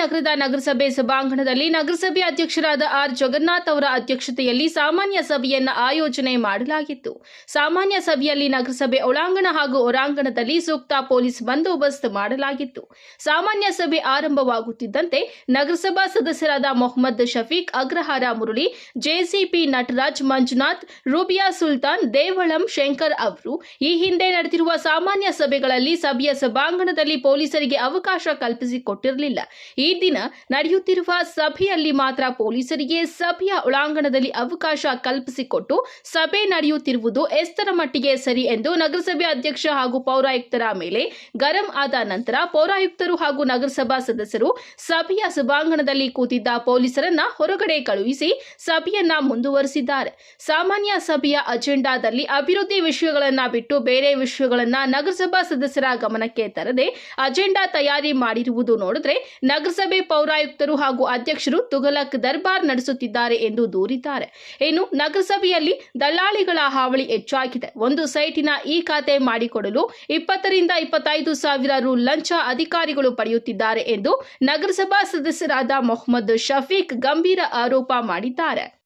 ನಗರದ ನಗರಸಭೆ ಸಭಾಂಗಣದಲ್ಲಿ ನಗರಸಭೆ ಅಧ್ಯಕ್ಷರಾದ ಆರ್ ಜಗನ್ನಾಥ್ ಅವರ ಅಧ್ಯಕ್ಷತೆಯಲ್ಲಿ ಸಾಮಾನ್ಯ ಸಭೆಯನ್ನ ಆಯೋಜನೆ ಮಾಡಲಾಗಿತ್ತು. ಸಾಮಾನ್ಯ ಸಭೆಯಲ್ಲಿ ನಗರಸಭೆ ಒಳಾಂಗಣ ಹಾಗೂ ಹೊರಾಂಗಣದಲ್ಲಿ ಸೂಕ್ತ ಪೊಲೀಸ್ ಬಂದೋಬಸ್ತ್ ಮಾಡಲಾಗಿತ್ತು. ಸಾಮಾನ್ಯ ಸಭೆ ಆರಂಭವಾಗುತ್ತಿದ್ದಂತೆ ನಗರಸಭಾ ಸದಸ್ಯರಾದ ಮೊಹಮ್ಮದ್ ಶಫೀಕ್, ಅಗ್ರಹಾರ ಮುರಳಿ, ಜೆಸಿಪಿ ನಟರಾಜ್ ಮಂಜುನಾಥ್, ರೂಬಿಯಾ ಸುಲ್ತಾನ್, ದೇವಳಂ ಶಂಕರ್ ಅವರು ಈ ಹಿಂದೆ ನಡೆದಿರುವ ಸಾಮಾನ್ಯ ಸಭೆಗಳಲ್ಲಿ ಸಭೆಯ ಸಭಾಂಗಣದಲ್ಲಿ ಪೊಲೀಸರಿಗೆ ಅವಕಾಶ ಕಲ್ಪಿಸಿಕೊಟ್ಟಿರಲಿಲ್ಲ. ಈ ದಿನ ನಡೆಯುತ್ತಿರುವ ಸಭೆಯಲ್ಲಿ ಮಾತ್ರ ಪೊಲೀಸರಿಗೆ ಸಭೆಯ ಒಳಾಂಗಣದಲ್ಲಿ ಅವಕಾಶ ಕಲ್ಪಿಸಿಕೊಟ್ಟು ಸಭೆ ನಡೆಯುತ್ತಿರುವುದು ಎಷ್ಟರ ಮಟ್ಟಿಗೆ ಸರಿ ಎಂದು ನಗರಸಭೆ ಅಧ್ಯಕ್ಷ ಹಾಗೂ ಪೌರಾಯುಕ್ತರ ಮೇಲೆ ಗರಂ ಆದ ನಂತರ ಪೌರಾಯುಕ್ತರು ಹಾಗೂ ನಗರಸಭಾ ಸದಸ್ಯರು ಸಭೆಯ ಸಭಾಂಗಣದಲ್ಲಿ ಕೂತಿದ್ದ ಪೊಲೀಸರನ್ನ ಹೊರಗಡೆ ಕಳುಹಿಸಿ ಸಭೆಯನ್ನ ಮುಂದುವರೆಸಿದ್ದಾರೆ. ಸಾಮಾನ್ಯ ಸಭೆಯ ಅಜೆಂಡಾದಲ್ಲಿ ಅಭಿವೃದ್ಧಿ ವಿಷಯಗಳನ್ನ ಬಿಟ್ಟು ಬೇರೆ ವಿಷಯಗಳನ್ನ ನಗರಸಭಾ ಸದಸ್ಯರ ಗಮನಕ್ಕೆ ತರದೆ ಅಜೆಂಡಾ ತಯಾರಿ ಮಾಡಿರುವುದು ನೋಡಿದ್ರೆ ನಗರಸಭೆ ಪೌರಾಯುಕ್ತರು ಹಾಗೂ ಅಧ್ಯಕ್ಷರು ತುಘಲಕ್ ದರ್ಬಾರ್ ನಡೆಸುತ್ತಿದ್ದಾರೆ ಎಂದು ದೂರಿದ್ದಾರೆ. ಇನ್ನು ನಗರಸಭೆಯಲ್ಲಿ ದಲ್ಲಾಳಿಗಳ ಹಾವಳಿ ಹೆಚ್ಚಾಗಿದೆ. ಒಂದು ಸೈಟಿನ ಈ ಖಾತೆ ಮಾಡಿಕೊಡಲು ಇಪ್ಪತ್ತರಿಂದ ಇಪ್ಪತ್ತೈದು ಸಾವಿರ ರು ಲಂಚ ಅಧಿಕಾರಿಗಳು ಪಡೆಯುತ್ತಿದ್ದಾರೆ ಎಂದು ನಗರಸಭಾ ಸದಸ್ಯರಾದ ಮೊಹಮ್ಮದ್ ಶಫೀಕ್ ಗಂಭೀರ ಆರೋಪ ಮಾಡಿದ್ದಾರೆ.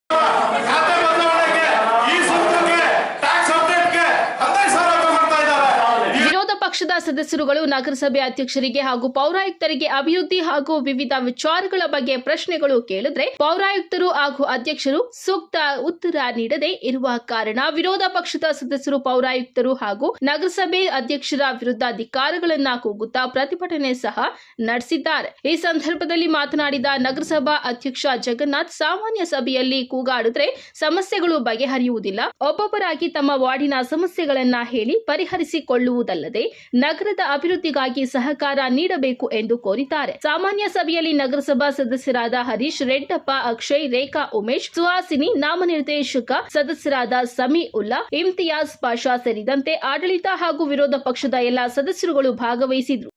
ಪಕ್ಷದ ಸದಸ್ಯರುಗಳು ನಗರಸಭೆ ಅಧ್ಯಕ್ಷರಿಗೆ ಹಾಗೂ ಪೌರಾಯುಕ್ತರಿಗೆ ಅಭಿವೃದ್ಧಿ ಹಾಗೂ ವಿವಿಧ ವಿಚಾರಗಳ ಬಗ್ಗೆ ಪ್ರಶ್ನೆಗಳು ಕೇಳಿದ್ರೆ ಪೌರಾಯುಕ್ತರು ಹಾಗೂ ಅಧ್ಯಕ್ಷರು ಸೂಕ್ತ ಉತ್ತರ ನೀಡದೆ ಇರುವ ಕಾರಣ ವಿರೋಧ ಪಕ್ಷದ ಸದಸ್ಯರು, ಪೌರಾಯುಕ್ತರು ಹಾಗೂ ನಗರಸಭೆ ಅಧ್ಯಕ್ಷರ ವಿರುದ್ಧ ಅಧಿಕಾರಗಳನ್ನ ಕೂಗುತ್ತಾ ಪ್ರತಿಭಟನೆ ಸಹ ನಡೆಸಿದ್ದಾರೆ. ಈ ಸಂದರ್ಭದಲ್ಲಿ ಮಾತನಾಡಿದ ನಗರಸಭಾ ಅಧ್ಯಕ್ಷ ಜಗನ್ನಾಥ್, ಸಾಮಾನ್ಯ ಸಭೆಯಲ್ಲಿ ಕೂಗಾಡಿದ್ರೆ ಸಮಸ್ಯೆಗಳು ಬಗೆಹರಿಯುವುದಿಲ್ಲ. ಒಬ್ಬೊಬ್ಬರಾಗಿ ತಮ್ಮ ವಾರ್ಡಿನ ಸಮಸ್ಯೆಗಳನ್ನ ಹೇಳಿ ಪರಿಹರಿಸಿಕೊಳ್ಳುವುದಲ್ಲದೆ ನಗರದ ಅಭಿವೃದ್ಧಿಗಾಗಿ ಸಹಕಾರ ನೀಡಬೇಕು ಎಂದು ಕೋರಿದ್ದಾರೆ. ಸಾಮಾನ್ಯ ಸಭೆಯಲ್ಲಿ ನಗರಸಭಾ ಸದಸ್ಯರಾದ ಹರೀಶ್ ರೆಡ್ಡಪ್ಪ, ಅಕ್ಷಯ್ ರೇಖಾ, ಉಮೇಶ್, ಸುಹಾಸಿನಿ, ನಾಮನಿರ್ದೇಶಕ ಸದಸ್ಯರಾದ ಸಮಿ ಉಲ್ಲಾ, ಇಮ್ತಿಯಾಜ್ ಪಾಷಾ ಸೇರಿದಂತೆ ಆಡಳಿತ ಹಾಗೂ ವಿರೋಧ ಪಕ್ಷದ ಎಲ್ಲಾ ಸದಸ್ಯರುಗಳು ಭಾಗವಹಿಸಿದ್ರು.